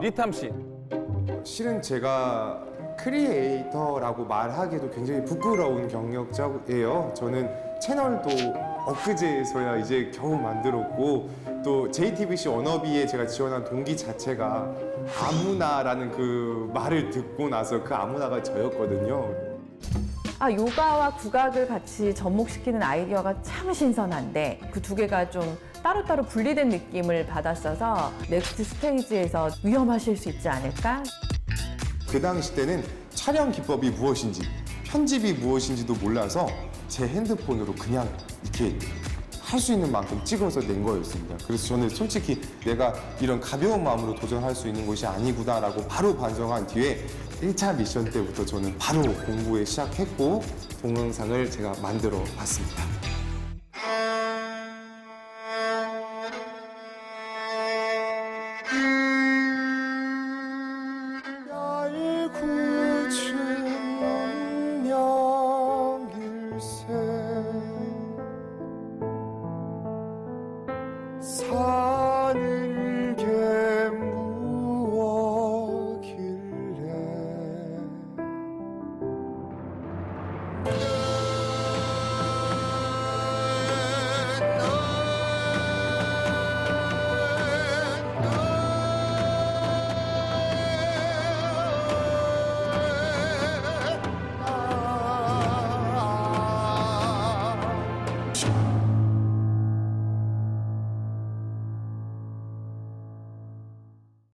리탐 씨. 실은 제가 크리에이터라고 말하기도 굉장히 부끄러운 경력자예요. 저는 채널도 엊그제서야 이제 겨우 만들었고 또 JTBC 워너비에 제가 지원한 동기 자체가 아무나라는 그 말을 듣고 나서 그 아무나가 저였거든요. 아, 요가와 국악을 같이 접목시키는 아이디어가 참 신선한데 그 두 개가 좀 따로따로 분리된 느낌을 받았어서 넥스트 스테이지에서 위험하실 수 있지 않을까? 그 당시 때는 촬영 기법이 무엇인지 편집이 무엇인지도 몰라서 제 핸드폰으로 그냥 이렇게 할 수 있는 만큼 찍어서 낸 거였습니다. 그래서 저는 솔직히 내가 이런 가벼운 마음으로 도전할 수 있는 것이 아니구나라고 바로 반성한 뒤에 1차 미션 때부터 저는 바로 공부에 시작했고 동영상을 제가 만들어 봤습니다. It's hard.